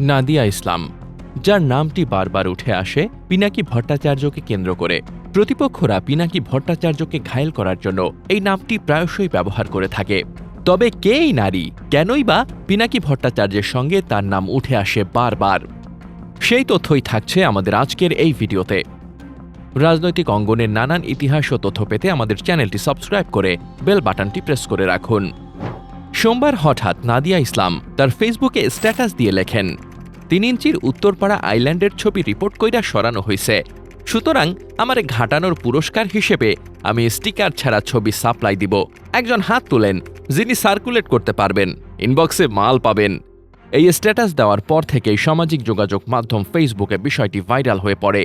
নাদিয়া ইসলাম, যার নামটি বারবার উঠে আসে পিনাকি ভট্টাচার্যকে কেন্দ্র করে। প্রতিপক্ষরা পিনাকি ভট্টাচার্যকে ঘায়েল করার জন্য এই নামটি প্রায়শই ব্যবহার করে থাকে। তবে কে এই নারী? কেনই বা পিনাকি ভট্টাচার্যের সঙ্গে তার নাম উঠে আসে বারবার? সেই তথ্যই থাকছে আমাদের আজকের এই ভিডিওতে। রাজনৈতিক অঙ্গনের নানান ইতিহাস ও তথ্য পেতে আমাদের চ্যানেলটি সাবস্ক্রাইব করে বেল বাটনটি প্রেস করে রাখুন। সোমবার হঠাৎ নাদিয়া ইসলাম তার ফেসবুকে স্ট্যাটাস দিয়ে লেখেন তিন ইঞ্চির উত্তরপাড়া আইল্যান্ডের ছবি রিপোর্ট কইরা সরানো হয়েছে সুতরাং আমারে ঘাটানোর পুরস্কার হিসেবে আমি স্টিকার ছাড়া ছবি সাপ্লাই দিব। একজন হাত তুলেন, যিনি সার্কুলেট করতে পারবেন, ইনবক্সে মাল পাবেন। এই স্ট্যাটাস দেওয়ার পর থেকেই সামাজিক যোগাযোগ মাধ্যম ফেসবুকে বিষয়টি ভাইরাল হয়ে পড়ে।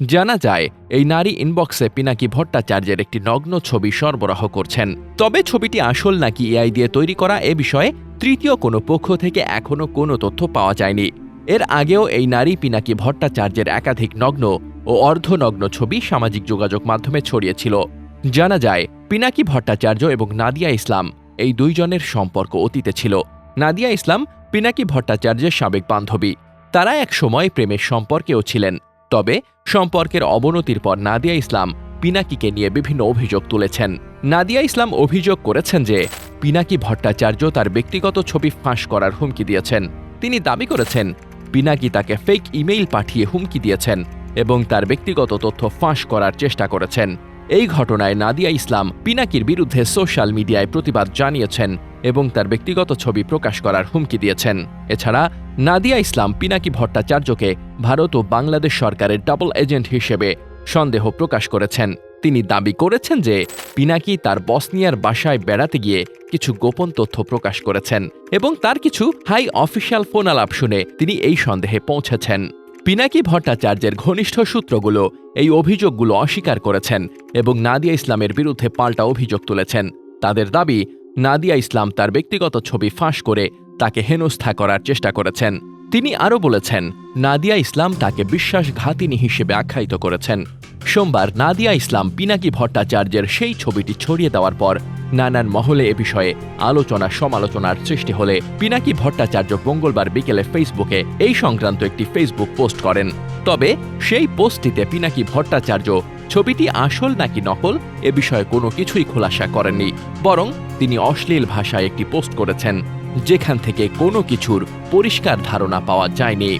জানা যায়, এই নারী ইনবক্সে পিনাকি ভট্টাচার্যের একটি নগ্ন ছবি সরবরাহ করছেন। তবে ছবিটি আসল নাকি এআই দিয়ে তৈরি করা এ বিষয়ে তৃতীয় কোনো পক্ষ থেকে এখনও কোনো তথ্য পাওয়া যায়নি। এর আগেও এই নারী পিনাকি ভট্টাচার্যের একাধিক নগ্ন ও অর্ধনগ্ন ছবি সামাজিক যোগাযোগ মাধ্যমে ছড়িয়েছিল। জানা যায়, পিনাকি ভট্টাচার্য এবং নাদিয়া ইসলাম এই দুইজনের সম্পর্ক অতীতে ছিল। নাদিয়া ইসলাম পিনাকি ভট্টাচার্যের সাবেক বান্ধবী। তারা এক সময় প্রেমের সম্পর্কেও ছিলেন। তবে সম্পর্কের অবনতির পর নাদিয়া ইসলাম পিনাকিকে নিয়ে বিভিন্ন অভিযোগ তুলেছেন। নাদিয়া ইসলাম অভিযোগ করেছেন যে, পিনাকি ভট্টাচার্য তার ব্যক্তিগত ছবি ফাঁস করার হুমকি দিয়েছেন। তিনি দাবি করেছেন পিনাকি তাকে ফেক ইমেইল পাঠিয়ে হুমকি দিয়েছেন এবং তার ব্যক্তিগত তথ্য ফাঁস করার চেষ্টা করেছেন। এই ঘটনায় নাদিয়া ইসলাম পিনাকির বিরুদ্ধে সোশ্যাল মিডিয়ায় প্রতিবাদ জানিয়েছেন এবং তার ব্যক্তিগত ছবি প্রকাশ করার হুমকি দিয়েছেন। এছাড়া, নাদিয়া ইসলাম পিনাকি ভট্টাচার্যকে ভারত ও বাংলাদেশ সরকারের ডাবল এজেন্ট হিসেবে সন্দেহ প্রকাশ করেছেন। তিনি দাবি করেছেন যে পিনাকি তার বসনিয়ার বাসায় বেড়াতে গিয়ে কিছু গোপন তথ্য প্রকাশ করেছেন এবং তার কিছু হাই অফিসিয়াল ফোন আলাপ শুনে তিনি এই সন্দেহে পৌঁছেছেন। পিনাকি ভট্টাচার্যের ঘনিষ্ঠ সূত্রগুলো এই অভিযোগগুলো অস্বীকার করেছেন এবং নাদিয়া ইসলামের বিরুদ্ধে পাল্টা অভিযোগ তুলেছেন। তাদের দাবি, নাদিয়া ইসলাম তার ব্যক্তিগত ছবি ফাঁস করে তাকে হেনস্থা করার চেষ্টা করেছেন। তিনি আরও বলেছেন, নাদিয়া ইসলাম তাকে বিশ্বাসঘাতিনী হিসেবে আখ্যায়িত করেছেন। সোমবার নাদিয়া ইসলাম পিনাকি ভট্টাচার্যের সেই ছবিটি ছড়িয়ে দেওয়ার পর নানান মহলে এ বিষয়ে আলোচনা সমালোচনার সৃষ্টি হলে পিনাকি ভট্টাচার্য মঙ্গলবার বিকেলে ফেসবুকে এই সংক্রান্ত একটি ফেসবুক পোস্ট করেন। তবে সেই পোস্টটিতে পিনাকি ভট্টাচার্য, ছবিটি আসল নাকি নকল? এ বিষয়ে কোনো কিছুই খোলাসা করেননি। বরং তিনি অশ্লীল ভাষায় একটি পোস্ট করেছেন, যেখান থেকে কোনো কিছুর পরিষ্কার ধারণা পাওয়া যায়নি।